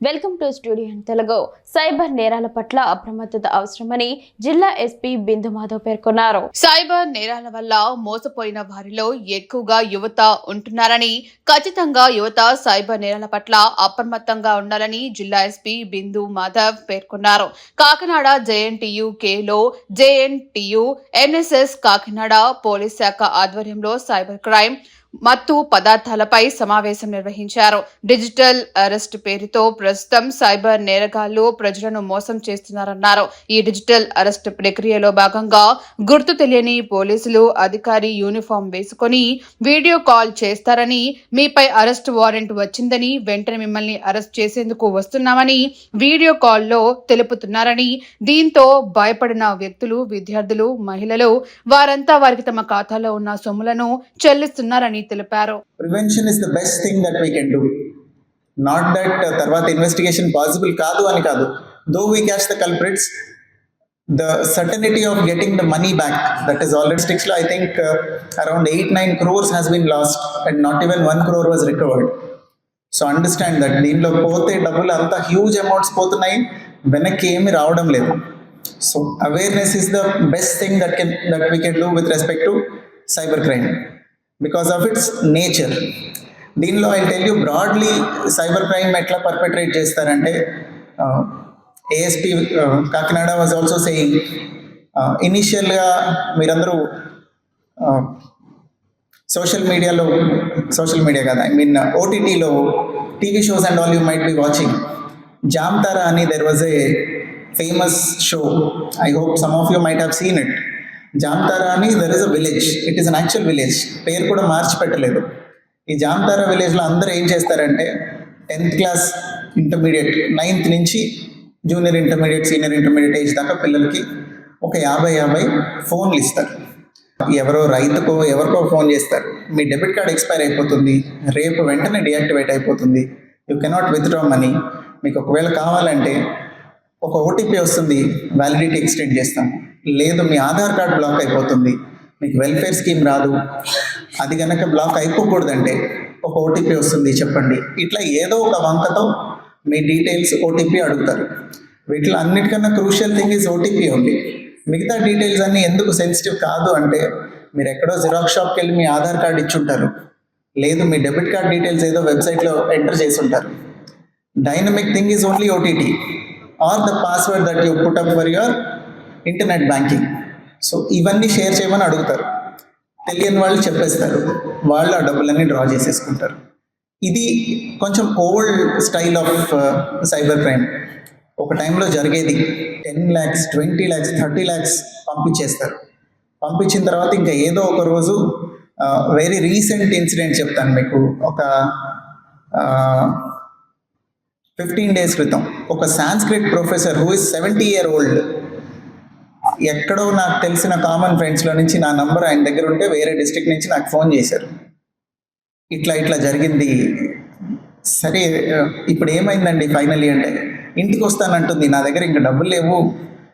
Welcome to studio Telugu. Cyber నేరాల పట్ల అప్రమత్తత అవసరమని జిల్లా ఎస్పీ బిందు మాధవ్ పేర్కొన్నారు. సైబర్ నేరాల వల్ల మోసపోయిన వారిలో ఎక్కువగా యువత ఉంటున్నారని ఖచ్చితంగా యువత సైబర్ నేరాల పట్ల అప్రమత్తంగా ఉండాలని జిల్లా ఎస్పీ బిందు మాధవ్ పేర్కొన్నారు. కాకినాడ జేఎన్టీయు కేలో జేఎన్టీయు ఎన్ఎస్ఎస్ కాకినాడ పోలీస్ శాఖ ఆధ్వర్యంలో సైబర్ క్రైమ్ మత్తు పదార్థాలపై సమావేశం నిర్వహించారు. డిజిటల్ అరెస్ట్ పేరుతో ప్రస్తుతం సైబర్ నేరగాళ్ళు ప్రజలను మోసం చేస్తున్నారన్నారు. ఈ డిజిటల్ అరెస్ట్ ప్రక్రియలో భాగంగా గుర్తు తెలియని పోలీసులు అధికారి యూనిఫామ్ వేసుకొని వీడియో కాల్ చేస్తారని మీపై అరెస్ట్ వారెంట్ వచ్చిందని వెంటనే మిమ్మల్ని అరెస్ట్ చేసేందుకు వస్తున్నామని వీడియో కాల్లో తెలుపుతున్నారని దీంతో భయపడిన వ్యక్తులు విద్యార్థులు మహిళలు వారంతా వారికి తమ ఖాతాలో ఉన్న సొమ్ములను చెల్లిస్తున్నారని తెలిపారు. Prevention is the best thing that we can do not that తర్వాత ఇన్వెస్టిగేషన్ పాసిబుల్ కాదు అని కాదు. Though we catch the culprits the certainty of getting the money back that is already స్టిక్స్లో I think around eight nine crores has been lost and not even one crore was recovered so understand that దీనిలో పోతే డబ్బులు అంత huge amounts పోతున్నాయి వెనక్కి ఏమి రావడం లేదు. So awareness is the best thing that can that we can do with respect to cyber crime because of its nature దీనిలో I tell you broadly cyber crime ఎట్లా పర్పెట్రేట్ చేస్తారంటే ASP Kakinada was also saying ఇనీషియల్గా మీరందరూ social మీడియాలో social media కదా I mean ఓటీటీలో TV shows and all you might be watching Jamtara అని there was a famous show I hope some of you might have seen it Jamtara అని there is a village it is an actual village పేరు కూడా మార్చి పెట్టలేదు. ఈ జామ్తారా విలేజ్లో అందరూ ఏం చేస్తారంటే టెన్త్ క్లాస్ ఇంటర్మీడియట్ నైన్త్ నుంచి junior intermediate senior intermediate age దాకా పిల్లలకి ఒక యాభై యాభై ఫోన్లు ఇస్తారు. ఎవరో రైతుకో ఎవరికో ఫోన్ చేస్తారు. మీ డెబిట్ కార్డ్ ఎక్స్పైర్ అయిపోతుంది. రేపు వెంటనే డియాక్టివేట్ అయిపోతుంది. యూ కెనాట్ విత్డ్రా మనీ మీకు ఒకవేళ కావాలంటే ఒక ఓటీపీ వస్తుంది. వ్యాలిడిటీ ఎక్స్టెండ్ చేస్తాము. లేదు మీ ఆధార్ కార్డ్ బ్లాక్ అయిపోతుంది. మీకు వెల్ఫేర్ స్కీమ్ రాదు. అది కనుక బ్లాక్ అయిపోకూడదంటే ఒక ఓటీపీ వస్తుంది చెప్పండి. ఇట్లా ఏదో ఒక వంకతో మీ డీటెయిల్స్ ఓటీపీ అడుగుతారు. వీటిలో అన్నిటికన్నా క్రూషియల్ థింగ్ ఈజ్ ఓటీపీ ఉంది మిగతా డీటెయిల్స్ అన్నీ ఎందుకు సెన్సిటివ్ కాదు అంటే మీరు ఎక్కడో జిరాక్స్ షాప్కి వెళ్ళి మీ ఆధార్ కార్డ్ ఇచ్చుంటారు. లేదు మీ డెబిట్ కార్డ్ డీటెయిల్స్ ఏదో వెబ్సైట్లో ఎంటర్ చేసి ఉంటారు dynamic thing is only OTT or the password that you put up for your internet banking. So ఇవన్నీ షేర్ చేయమని అడుగుతారు. తెలియని వాళ్ళు చెప్పేస్తారు. వాళ్ళు ఆ డబ్బులన్నీ డ్రా చేసేసుకుంటారు. ఇది కొంచెం old style of cyber crime ఒక టైంలో జరిగేది ten lakhs twenty lakhs thirty lakhs పంపించేస్తారు. పంపించిన తర్వాత ఇంకా ఏదో ఒక రోజు వెరీ రీసెంట్ ఇన్సిడెంట్ చెప్తాను మీకు. ఒక uh, ఫిఫ్టీన్ డేస్ క్రితం. ఒక Sanskrit professor who is seventy year old ఎక్కడో నాకు తెలిసిన కామన్ ఫ్రెండ్స్లో నుంచి నా నంబర్ ఆయన దగ్గర ఉంటే వేరే డిస్ట్రిక్ట్ నుంచి నాకు ఫోన్ చేశారు. ఇట్లా ఇట్లా జరిగింది. సరే ఇప్పుడు ఏమైందండి ఫైనలీ అంటే? ఇంటికి వస్తానంటుంది. నా దగ్గర ఇంకా డబ్బులు లేవు.